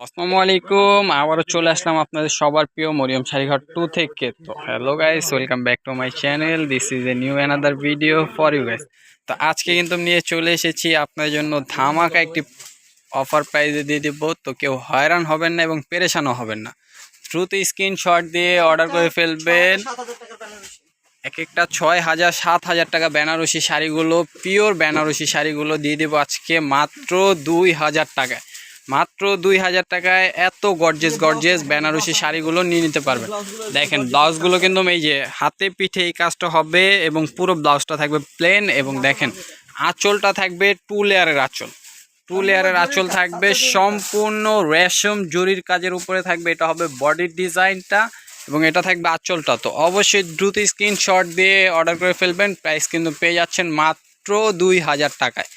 আসসালামু আলাইকুম আবারও চলে আসলাম আপনাদের সবার প্রিয় মরিয়ম শাড়িঘর টু থেকে। তো hello guys welcome back to my channel this is a new another video for you guys তো আজকে কিন্তু নিয়ে চলে এসেছি আপনাদের জন্য ধামাকা একটি অফার প্রাইজে দিয়ে দেবো। তো কেউ হয়রান হবেন না এবং পেরেশানও হবেন না। দ্রুত স্ক্রিনশট দিয়ে অর্ডার করে ফেলবেন। এক একটা ছয় হাজার, সাত হাজার টাকা বেনারসি শাড়িগুলো পিওর বেনারসি শাড়িগুলো দিয়ে দেবো আজকে মাত্র দুই হাজার টাকায়। মাত্র দুই হাজার টাকায় এত গর্জেস গর্জেস বেনারসি শাড়িগুলো নিয়ে নিতে পারবেন দেখেন ব্লাউজগুলো কিন্তু এই যে হাতে পিঠে এই কাজটা হবে এবং পুরো ব্লাউজটা থাকবে প্লেন এবং দেখেন, আঁচলটা থাকবে টু লেয়ারের আঁচল। টু লেয়ারের আঁচল থাকবে সম্পূর্ণ রেশম জরির কাজের উপরে থাকবে, এটা হবে বডির ডিজাইনটা এবং এটা থাকবে আঁচলটা। তো অবশ্যই দ্রুত স্ক্রিনশট দিয়ে অর্ডার করে ফেলবেন প্রাইস কিন্তু পেয়ে যাচ্ছেন মাত্র দুই হাজার টাকায়।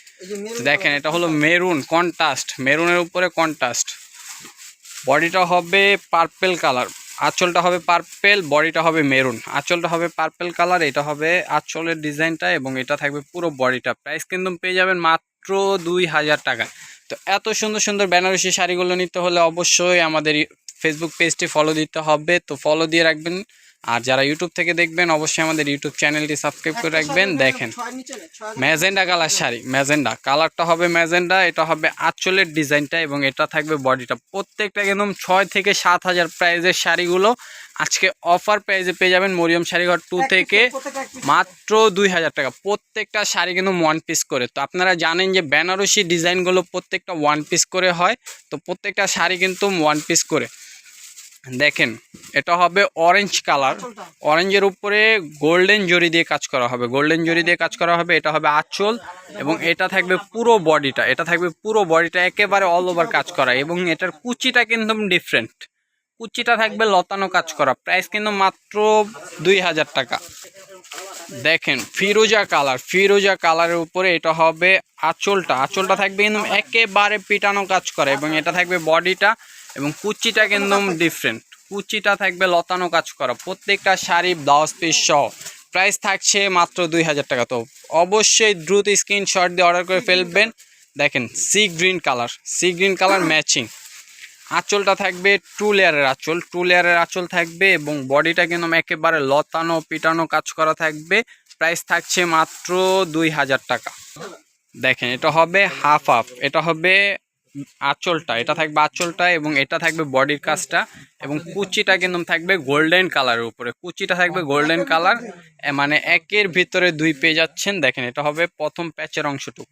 দেখেন এটা হলো মেরুন কন্ট্রাস্ট মেরুনের উপরে কন্ট্রাস্ট বডিটা হবে পার্পেল কালার আঁচলটা হবে পার্পেল বডিটা হবে মেরুন আঁচলটা হবে পার্পেল কালার এটা হবে আঁচলের ডিজাইনটা এবং এটা থাকবে পুরো বডিটা প্রাইস কিন্তু পেয়ে যাবেন মাত্র দুই হাজার টাকা তো এত সুন্দর সুন্দর বেনারসি শাড়িগুলো নিতে হলে অবশ্যই আমাদের ফেসবুক পেজটি ফলো দিতে হবে। তো ফলো দিয়ে রাখবেন। আর যারা ইউটিউব থেকে দেখবেন অবশ্যই আমাদের ইউটিউব চ্যানেলটি সাবস্ক্রাইব করে রাখবেন। দেখেন ম্যাজেন্ডা কালার শাড়ি ম্যাজেন্ডা কালারটা হবে ম্যাজেন্ডা এটা হবে আঁচলের ডিজাইনটা এবং এটা থাকবে বডিটা। প্রত্যেকটা একদম ছয় থেকে সাত হাজার প্রাইজের শাড়িগুলো আজকে অফার প্রাইজে পেয়ে যাবেন মরিয়ম শাড়িঘর টু থেকে মাত্র দুই হাজার টাকা। প্রত্যেকটা শাড়ি কিন্তু ওয়ান পিস করে। তো আপনারা জানেন যে বেনারসি ডিজাইনগুলো প্রত্যেকটা ওয়ান পিস করে হয়। তো প্রত্যেকটা শাড়ি কিন্তু ওয়ান পিস করে। দেখেন, এটা হবে অরেঞ্জ কালার অরেঞ্জের উপরে গোল্ডেন জরি দিয়ে কাজ করা হবে। গোল্ডেন জরি দিয়ে কাজ করা হবে, এটা হবে আঁচল এবং এটা থাকবে পুরো বডিটা এটা থাকবে পুরো বডিটা একেবারে অল ওভার কাজ করা এবং এটার কুচিটা কিন্তু ডিফারেন্ট কুচিটা থাকবে লতানো কাজ করা। প্রাইস কিন্তু মাত্র দুই হাজার টাকা। দেখেন, ফিরোজা কালার ফিরোজা কালারের উপরে এটা হবে আঁচলটা। আঁচলটা থাকবে কিন্তু একেবারে পিটানো কাজ করা এবং এটা থাকবে বডিটা এবং কুচিটা কিন্তু ডিফারেন্ট কুচিটা থাকবে লতানো কাজ করা। প্রত্যেকটা শাড়ি ব্লাউজ পিস সহ। প্রাইস থাকছে মাত্র দুই হাজার টাকা। তো অবশ্যই দ্রুত স্ক্রিনশট দিয়ে অর্ডার করে ফেলবেন। দেখেন sea green colour sea green colour matching আঁচলটা থাকবে টু লেয়ারের আঁচল। টু লেয়ারের আঁচল থাকবে এবং বডিটা কিন্তু একেবারে লতানো পিটানো কাজ করা থাকবে। প্রাইস থাকছে মাত্র দুই হাজার টাকা। দেখেন এটা হবে হাফ হাফ এটা হবে আঁচলটা, এটা থাকবে আঁচলটা এবং এটা থাকবে বডির কাজটা এবং কুচিটা কিন্তু থাকবে গোল্ডেন কালারের উপরে। কুচিটা থাকবে গোল্ডেন কালার মানে একের ভিতরে দুই পেয়ে যাচ্ছেন। দেখেন, এটা হবে প্রথম প্যাচের অংশটুকু।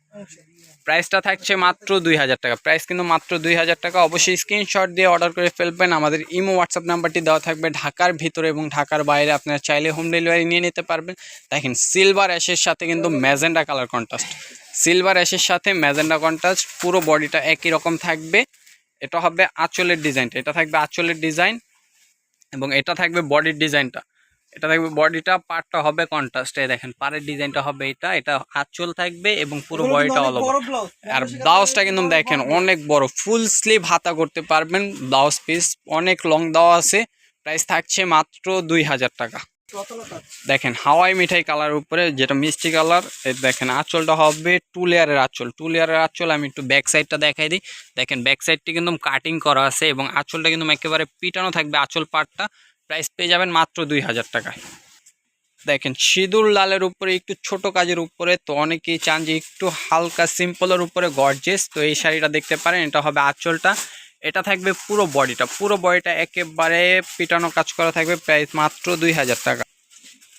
প্রাইসটা থাকছে মাত্র দুই হাজার টাকা। প্রাইস কিন্তু মাত্র দুই হাজার টাকা। অবশ্যই স্ক্রিনশট দিয়ে অর্ডার করে ফেলবেন। আমাদের ইমো, হোয়াটসঅ্যাপ নাম্বারটি দেওয়া থাকবে ঢাকার ভিতরে এবং ঢাকার বাইরে। আপনারা চাইলে হোম ডেলিভারি নিয়ে নিতে পারবেন। দেখেন, সিলভার অ্যাশের সাথে কিন্তু ম্যাজেন্ডা কালার কন্ট্রাস্ট। সিলভার অ্যাশের সাথে ম্যাজেন্ডা কন্ট্রাস্ট পুরো বডিটা একই রকম থাকবে। এটা হবে আঁচলের ডিজাইনটা এটা থাকবে আঁচলের ডিজাইন এবং এটা থাকবে বডির ডিজাইনটা এটা থাকবে বডিটা পার্টটা হবে কন্ট্রাস্ট এই দেখেন পাড়ের ডিজাইনটা হবে এটা। এটা আঁচল থাকবে এবং পুরো বডিটা অল আর ব্লাউজটা কিন্তু দেখেন অনেক বড়। ফুল স্লিভ হাতা করতে পারবেন। ব্লাউজ পিস অনেক লং দেওয়া আছে। প্রাইস থাকছে মাত্র দুই হাজার টাকা। দেখেন, হাওয়াই মিঠাই কালার উপরে যেটা মিষ্টি কালার দেখেন আঁচলটা হবে টু লেয়ারের আঁচল। টু লেয়ারের আঁচল আমি একটু ব্যাক সাইডটা দেখাই দিই। দেখেন ব্যাক সাইডটি কিন্তু কাটিং করা আছে এবং আঁচলটা কিন্তু একেবারে পিটানো থাকবে আঁচল পার্টটা প্রাইস পেয়ে যাবেন মাত্র দুই হাজার টাকায়। দেখেন, সিঁদুর লালের উপরে একটু ছোট কাজের উপরে, তো অনেকেই চান যে একটু হালকা সিম্পলের উপরে গর্জেস তো এই শাড়িটা দেখতে পারেন, এটা হবে আঁচলটা। এটা থাকবে পুরো বডিটা পুরো বডিটা একেবারে পিটানো কাজ করা থাকবে প্রাইস মাত্র দুই হাজার টাকা।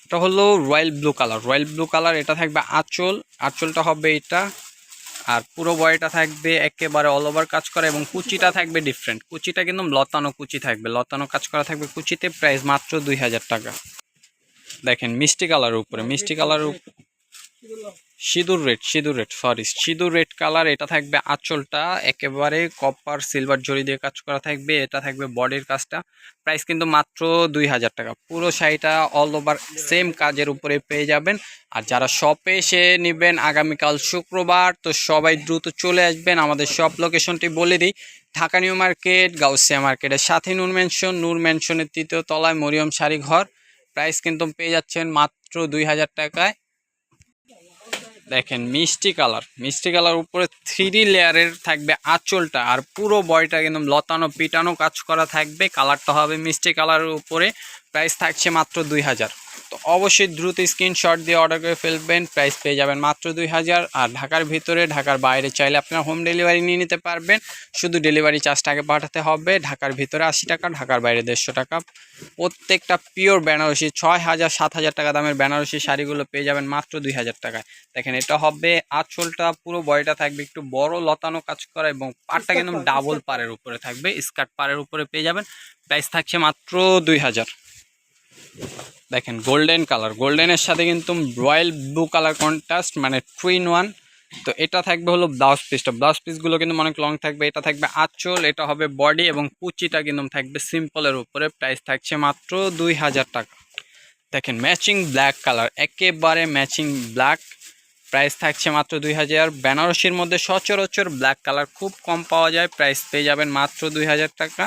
এটা হলো royal blue colour royal blue colour এটা থাকবে আঁচল, আঁচলটা হবে এটা, আর পুরো বডিটা থাকবে একেবারে অল ওভার কাজ করা এবং কুচিটা থাকবে ডিফারেন্ট কুচিটা কিন্তু লতানো কুচি থাকবে, লতানো কাজ করা থাকবে কুচিতে প্রাইস মাত্র দুই হাজার টাকা। দেখেন মিষ্টি কালারের উপরে, মিষ্টি কালার সিঁদুর রেড সিঁদুর রেড সরি সিঁদুর রেড কালার, এটা থাকবে আঁচলটা, একেবারে কপার সিলভার জড়ি দিয়ে কাজ করা থাকবে, এটা থাকবে বডির কাজটা। প্রাইস কিন্তু মাত্র দুই হাজার টাকা। পুরো শাড়িটা অল ওভার সেম কাজের উপরে পেয়ে যাবেন। আর যারা শপে এসে নেবেন, আগামীকাল শুক্রবার, তো সবাই দ্রুত চলে আসবেন। আমাদের শপ লোকেশনটি বলে দিই, ঢাকা নিউ মার্কেট, গাউসিয়া মার্কেটের সাথে নূর ম্যানশন নূর ম্যানশনের তৃতীয় তলায় মরিয়ম শাড়ি ঘর। প্রাইস কিন্তু পেয়ে যাচ্ছেন মাত্র দুই হাজার টাকায়। দেখেন, মিষ্টি কালার। মিষ্টি কালার উপরে থ্রি লেয়ারের থাকবে আঁচলটা আর পুরো বয়টা একদম লতানো, পিটানো কাজ করা থাকবে। কালারটা হবে মিষ্টি কালারের উপরে। প্রাইস থাকছে মাত্র দুই হাজার। তো অবশ্যই দ্রুত স্ক্রিনশট দিয়ে অর্ডার করে ফেলবেন প্রাইস পেয়ে যাবেন মাত্র দুই হাজার। আর ঢাকার ভিতরে ঢাকার বাইরে চাইলে আপনারা হোম ডেলিভারি নিয়ে নিতে পারবেন। শুধু ডেলিভারি চার্জটাকে পাঠাতে হবে। ঢাকার ভিতরে আশি টাকা ঢাকার বাইরে দেড়শো টাকা। প্রত্যেকটা পিওর বেনারসি ছয় হাজার সাত হাজার টাকা দামের বেনারসি শাড়িগুলো পেয়ে যাবেন মাত্র দুই হাজার টাকায়। দেখেন এটা হবে আঁচলটা পুরো বয়টা থাকবে একটু বড় লতানো কাজ করা এবং পাটটা কিন্তু ডাবল পাড়ের উপরে থাকবে স্কার্ট পাড়ের উপরে পেয়ে যাবেন। প্রাইস থাকছে মাত্র দুই হাজার। দেখেন গোল্ডেন কালার গোল্ডেনের সাথে কিন্তু রয়্যাল ব্লু কালার কন্ট্রাস্ট মানে টুইন ওয়ান তো এটা থাকবে হলো ব্লাউজ পিসটা ব্লাউজ পিসগুলো কিন্তু অনেক লং থাকবে। এটা থাকবে আঁচল, এটা হবে বডি এবং কুচিটা কিন্তু থাকবে সিম্পলের উপরে। প্রাইস থাকছে মাত্র দুই হাজার টাকা। দেখেন ম্যাচিং ব্ল্যাক কালার একেবারে ম্যাচিং ব্ল্যাক প্রাইস থাকছে মাত্র দুই হাজার। বেনারসির মধ্যে সচরাচর ব্ল্যাক কালার খুব কম পাওয়া যায়। প্রাইস পেয়ে যাবেন মাত্র দুই হাজার টাকা।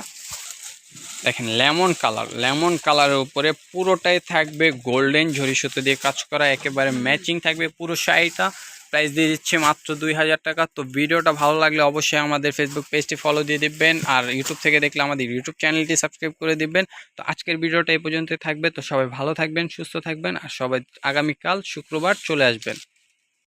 দেখেন, লেমন কালার। লেমন কালারের উপরে পুরোটাই থাকবে গোল্ডেন ঝরি সুতো দিয়ে কাজ করা, একেবারে ম্যাচিং থাকবে পুরো শাড়িটা। প্রাইস দিয়ে দিচ্ছে মাত্র দুই হাজার টাকা। তো ভিডিওটা ভালো লাগলে অবশ্যই আমাদের ফেসবুক পেজটি ফলো দিয়ে দিবেন আর ইউটিউব থেকে দেখলে আমাদের ইউটিউব চ্যানেলটি সাবস্ক্রাইব করে দিবেন। তো আজকের ভিডিওটা এই পর্যন্ত থাকবে। তো সবাই ভালো থাকবেন, সুস্থ থাকবেন আর সবাই আগামীকাল শুক্রবার চলে আসবেন।